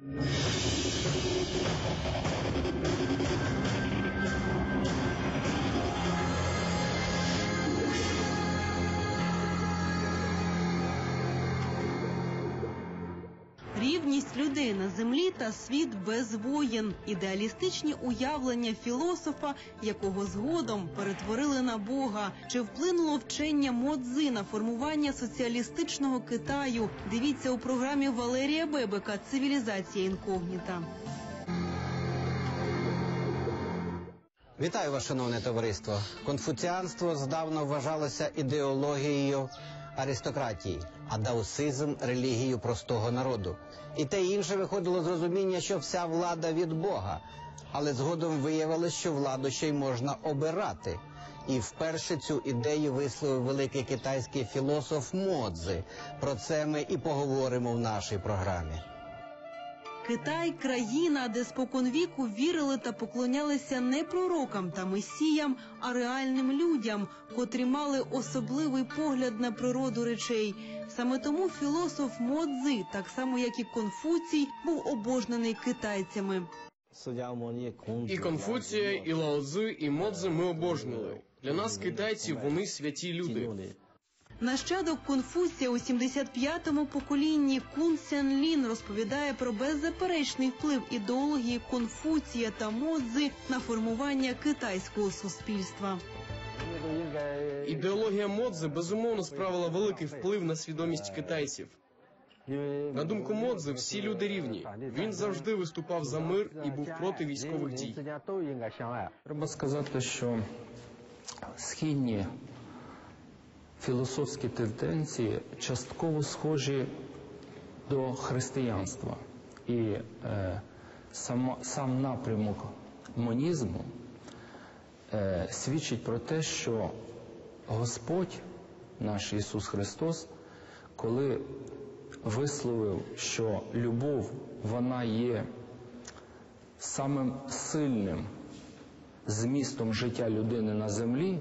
Thank you. Рівність людей на землі та світ без воєн, ідеалістичні уявлення філософа, якого згодом перетворили на Бога. Чи вплинуло вчення Модзи на формування соціалістичного Китаю? Дивіться у програмі Валерія Бебека Цивілізація інкогніта. Вітаю вас, шановне товариство. Конфуціанство здавна вважалося ідеологією аристократії, а даосизм релігію простого народу. І те інше виходило з розуміння, що вся влада від Бога. Але згодом виявилось, що владу ще й можна обирати. І вперше цю ідею висловив великий китайський філософ Модзи. Про це ми і поговоримо в нашій програмі. Китай країна, де споконвіку вірили та поклонялися не пророкам та месіям, а реальним людям, котрі мали особливий погляд на природу речей. Саме тому філософ Модзи, так само як і Конфуцій, був обожнений китайцями. І Конфуція, і Лао Цзи, і Модзе ми обожнювали. Для нас, китайців, вони святі люди. Нащадок Конфуція у 75-му поколінні Кун Сян Лін розповідає про беззаперечний вплив ідеології Конфуція та Модзи на формування китайського суспільства. Ідеологія Модзе безумовно справила великий вплив на свідомість китайців. На думку Модзе, всі люди рівні. Він завжди виступав за мир і був проти військових дій. Треба сказати, що східні філософські тенденції частково схожі до християнства. І е, сам, сам напрямок монізму е, свідчить про те, що Господь, наш Ісус Христос, коли висловив, що любов вона є самим сильним змістом життя людини на землі,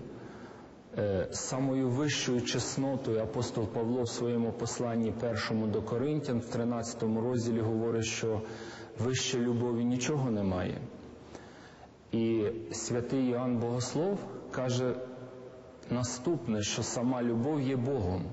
самою вищою чеснотою апостол Павло в своєму посланні першому до Коринтян в 13 розділі говорить, що вище любові нічого немає. І святий Іоанн Богослов каже наступне, що сама любов є Богом.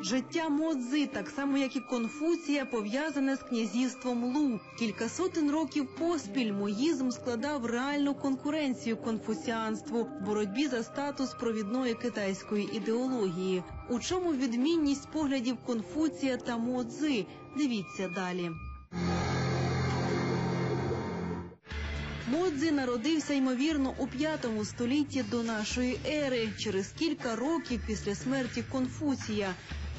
Життя Модзи, так само як і Конфуція, пов'язане з князівством Лу. Кілька сотень років поспіль моїзм складав реальну конкуренцію конфуціанству в боротьбі за статус провідної китайської ідеології. У чому відмінність поглядів Конфуція та Модзи? Дивіться далі. Модзи народився ймовірно у п'ятому столітті до нашої ери, через кілька років після смерті Конфуція.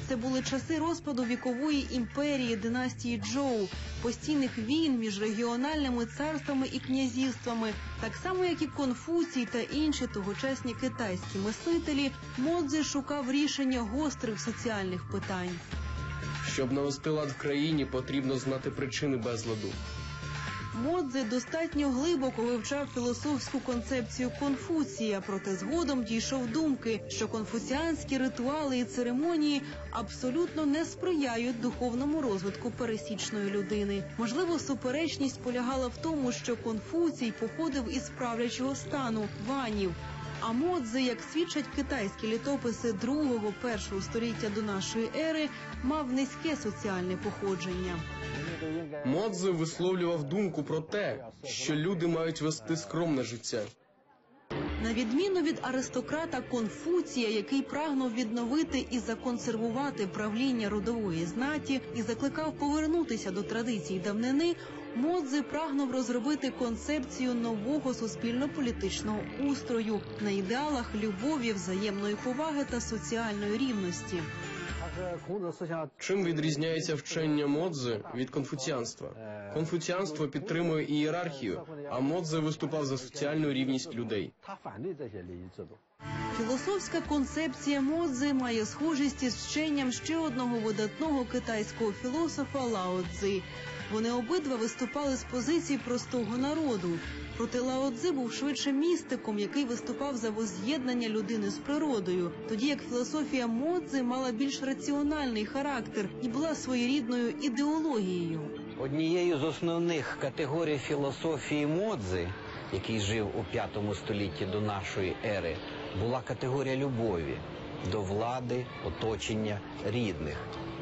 Це були часи розпаду вікової імперії династії Джоу, постійних війн між регіональними царствами і князівствами, так само як і Конфуцій та інші тогочасні китайські мислителі, Модзи шукав рішення гострих соціальних питань. Щоб навести лад в країні, потрібно знати причини безладу. Модзе достатньо глибоко вивчав філософську концепцію Конфуція, проте згодом дійшов думки, що конфуціанські ритуали і церемонії абсолютно не сприяють духовному розвитку пересічної людини. Можливо, суперечність полягала в тому, що Конфуцій походив із правлячого стану ванів. А модзи, як свідчать китайські літописи другого першого століття до нашої ери, мав низьке соціальне походження. Модзе висловлював думку про те, що люди мають вести скромне життя. На відміну від аристократа Конфуція, який прагнув відновити і законсервувати правління родової знаті і закликав повернутися до традицій давнини, Модзи прагнув розробити концепцію нового суспільно-політичного устрою на ідеалах любові, взаємної поваги та соціальної рівності. Чим відрізняється вчення Модзе від конфуціанства? Конфуціанство підтримує ієрархію, а Модзе виступав за соціальну рівність людей. Філософська концепція Модзи має схожість із вченням ще одного видатного китайського філософа Лао Цзи. Вони обидва виступали з позицій простого народу. Проте Лао Цзи був швидше містиком, який виступав за воз'єднання людини з природою, тоді як філософія Модзи мала більш раціональний характер і була своєрідною ідеологією. Однією з основних категорій філософії Модзи, який жив у п'ятому столітті до нашої ери, була категорія любові до влади, оточення, рідних.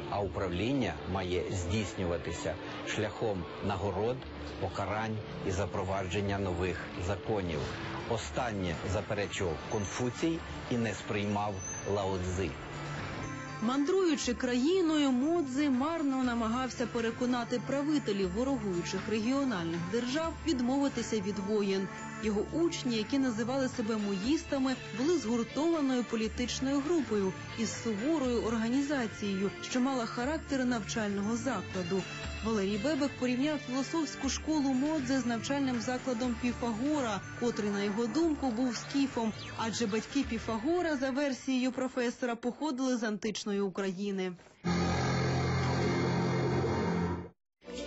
А управління має здійснюватися шляхом нагород, покарань і запровадження нових законів. Останнє заперечував Конфуцій і не сприймав Лао-цзи. Мандруючи країною, Модзи марно намагався переконати правителів ворогуючих регіональних держав відмовитися від воєн. Його учні, які називали себе муїстами, були згуртованою політичною групою із суворою організацією, що мала характер навчального закладу. Валерій Бебек порівняв філософську школу Модзе з навчальним закладом Піфагора, котрий, на його думку, був скіфом, адже батьки Піфагора, за версією професора, походили з античної України.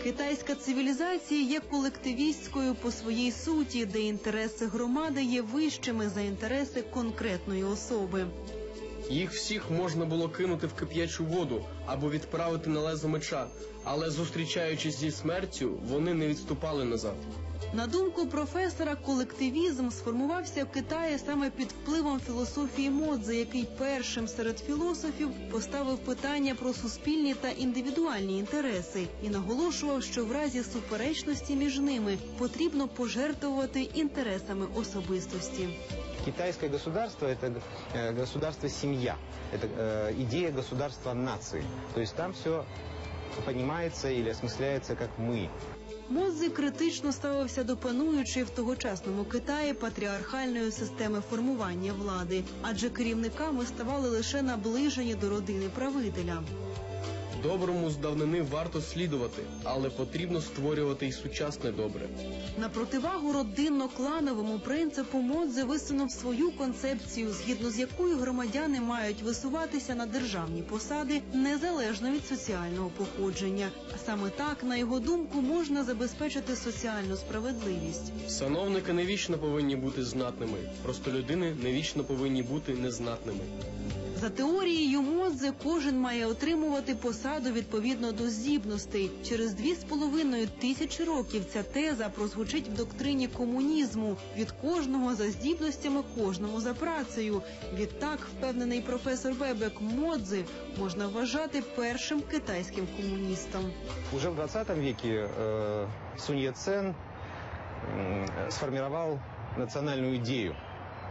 Китайська цивілізація є колективістською по своїй суті, де інтереси громади є вищими за інтереси конкретної особи. Їх всіх можна було кинути в кип'ячу воду або відправити на лезо меча, але зустрічаючись зі смертю, вони не відступали назад. На думку професора, колективізм сформувався в Китаї саме під впливом філософії Модзе, який першим серед філософів поставив питання про суспільні та індивідуальні інтереси і наголошував, що в разі суперечності між ними потрібно пожертвувати інтересами особистості. Китайское государство – это э, государство-семья, это э, идея государства нации. То есть там все понимается или осмысляется как «мы». Модзи критично ставився до пануючої в тогочасному Китаї патріархальної системи формування влади, адже керівниками ставали лише наближені до родини правителя. Доброму з давнини варто слідувати, але потрібно створювати й сучасне добре. На противагу родинно-клановому принципу Модзе висунув свою концепцію, згідно з якою громадяни мають висуватися на державні посади незалежно від соціального походження. Саме так, на його думку, можна забезпечити соціальну справедливість. Сановники не вічно повинні бути знатними, простолюдини не вічно повинні бути незнатними. За теорією Модзе кожен має отримувати посаду відповідно до здібностей. Через дві з половиною тисячі років ця теза прозвучить в доктрині комунізму від кожного за здібностями, кожному за працею. Відтак, впевнений професор Бебек, Модзи можна вважати першим китайським комуністом. Уже в 20 веке э, Сунь Яцен м, сформировал национальную идею,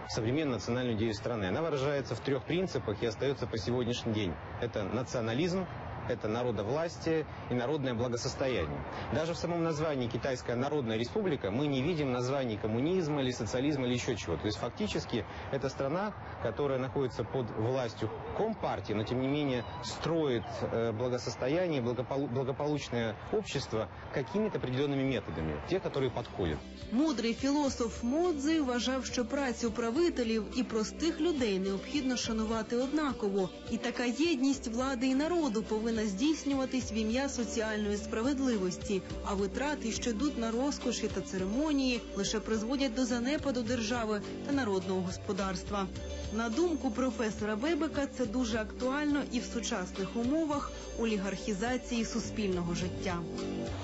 современную национальную идею страны. Она выражается в трех принципах и остается по сегодняшний день. Это национализм, это народовластие и народное благосостояние. Даже в самом названии Китайская Народная Республика мы не видим названий коммунизма или социализма или еще чего. То есть фактически это страна, которая находится под властью Компартии, но тем не менее строит э, благосостояние, благополу- благополучное общество какими-то определенными методами, те, которые подходят. Мудрий філософ Модзи вважав, що працю правителів і простих людей необхідно шанувати однаково, і така єдність влади і народу повинна здійснюватись в ім'я соціальної справедливості. А витрати, що йдуть на розкоші та церемонії, лише призводять до занепаду держави та народного господарства. На думку професора Бебека, це дуже актуально і в сучасних умовах олігархізації суспільного життя.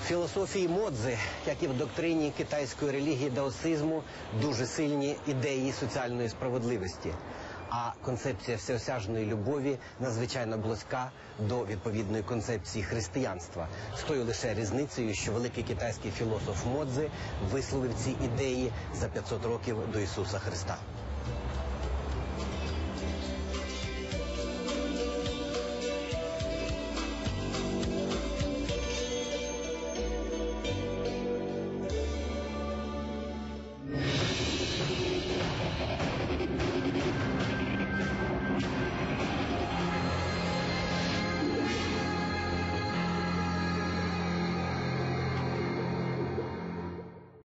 Філософії Модзи, як і в доктрині китайської релігії даосизму, дуже сильні ідеї соціальної справедливості. А концепція всеосяжної любові надзвичайно близька до відповідної концепції християнства, з тою лише різницею, що великий китайський філософ Модзи висловив ці ідеї за 500 років до Ісуса Христа.